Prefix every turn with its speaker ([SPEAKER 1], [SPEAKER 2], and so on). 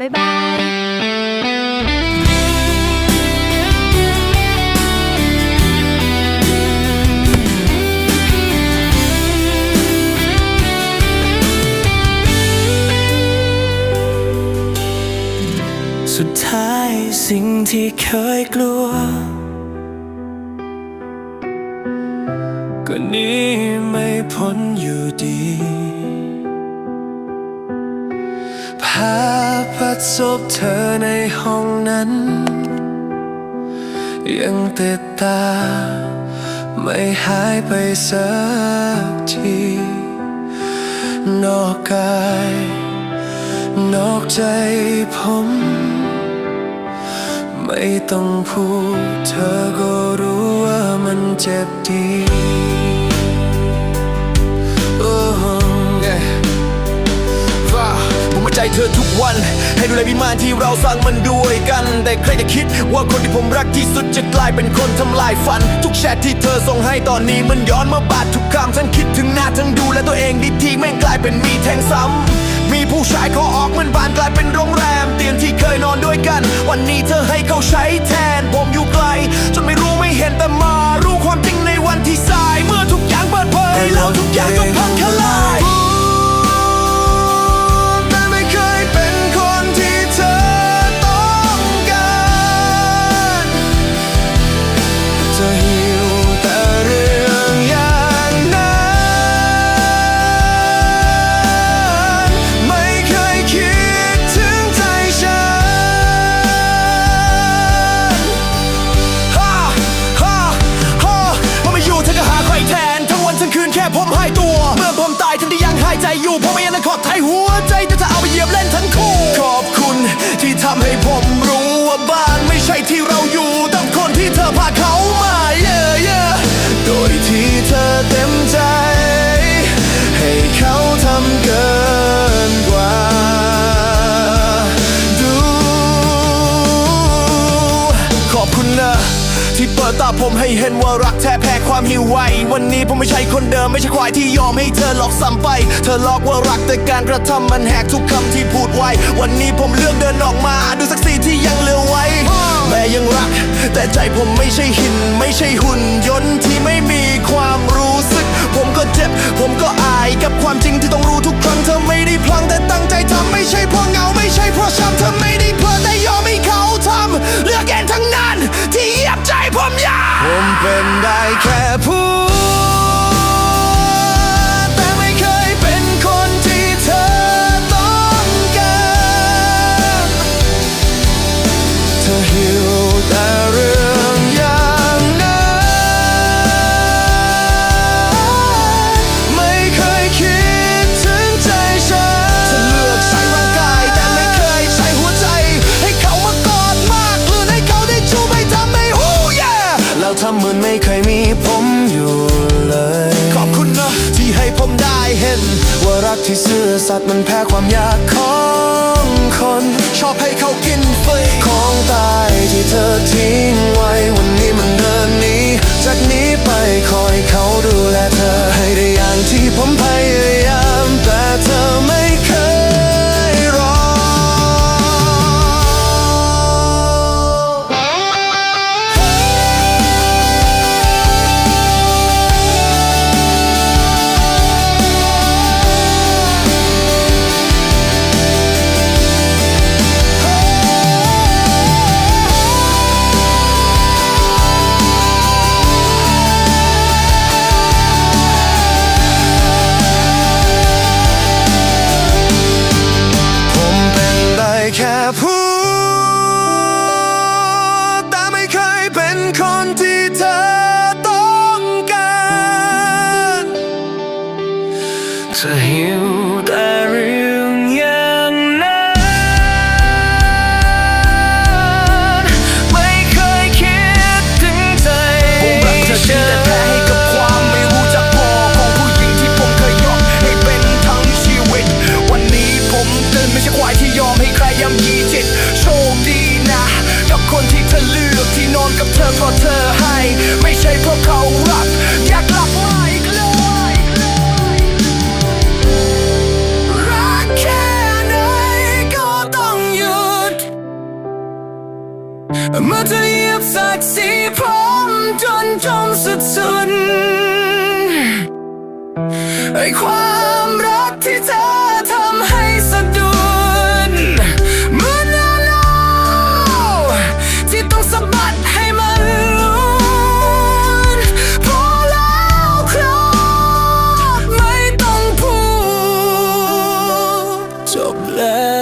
[SPEAKER 1] บ๊ายบาย
[SPEAKER 2] สุดท้ายสิ่งที่เคยกลัว ก็นี้ไม่พ้นอยู่ดีาพพัดซบเธอในห้องนั้น ยังติดตา ไม่หายไปสักทีนอกกาย นอกใจผม ไม่ต้องพูด เธอก็รู้ว่ามันเจ็บดี
[SPEAKER 3] ใจเธอทุกวัน ให้ดูแลวิมานที่เราสร้างมันด้วยกัน แต่ใครจะคิดว่าคนที่ผมรักที่สุดจะกลายเป็นคนทำลายฝัน ทุกแชทที่เธอส่งให้ตอนนี้มันย้อนมาบาดทุกคำฉันคิดถึงหน้าทั้งดูแลตัวเองดีทีแม่งกลายเป็นมีแทงซ้ำมีผู้ชายขอออกมันบานกลายเป็นโรงแรม เตียงที่เคยนอนด้วยกัน วันนี้เธอให้เขาใช้แทน ผมอยู่ไกลจนไม่รู้ไม่เห็นแต่มาาย
[SPEAKER 2] ใจ
[SPEAKER 3] อยู่ผมไม่ยังนั้นขอไทยหัวใจจะจะเอาไปเหยียบเล่นทั้งคู่ ขอบคุณที่ทำให้ผมรู้ว่าบ้านไม่ใช่ที่เราอยู่ต้องคนที่เธอพาเขามา ที่เปิดตาผมให้เห็นว่ารักแท้แพ้ความหิวไววันนี้ผมไม่ใช่คนเดิมไม่ใช่ควายที่ยอมให้เธอหลอกซ้ำไป เธอหลอกว่ารักแต่การกระทำมันแหกทุกคำที่พูดไว้ วันนี้ผมเลือกเดินออกมาดูสักสีที่ยังเหลือไว้ แม่ยังรัก แต่ใจผมไม่ใช่หิน ไม่ใช่หุ่นยนต์ที่ไม่มีความรู้สึก ผมก็เจ็บ ผมก็อายกับความจริงที่ต้องรู้ทุกครั้งเธอไม่ได้พลังแต่ตั้งือน
[SPEAKER 2] ไม่เคยมีผมอยู่เลย
[SPEAKER 3] ขอบคุณนะที่ให้ผมได้เห็น
[SPEAKER 2] ว่ารักที่ซื่อสัตย์มันแพ้ความอยากของคน
[SPEAKER 3] ชอบให้เขากินฟรี
[SPEAKER 2] ของตายที่เธอทิ้ง ยีย
[SPEAKER 3] บ
[SPEAKER 2] ศักดิ์ศรีผมจนจมสุดสุดไอความรักที่เธอทำให้สะดุดเหมือนนาโนที่ต้องสะบัดให้มันลุดพอแล้วครับไม่ต้องพูดจบแล้ว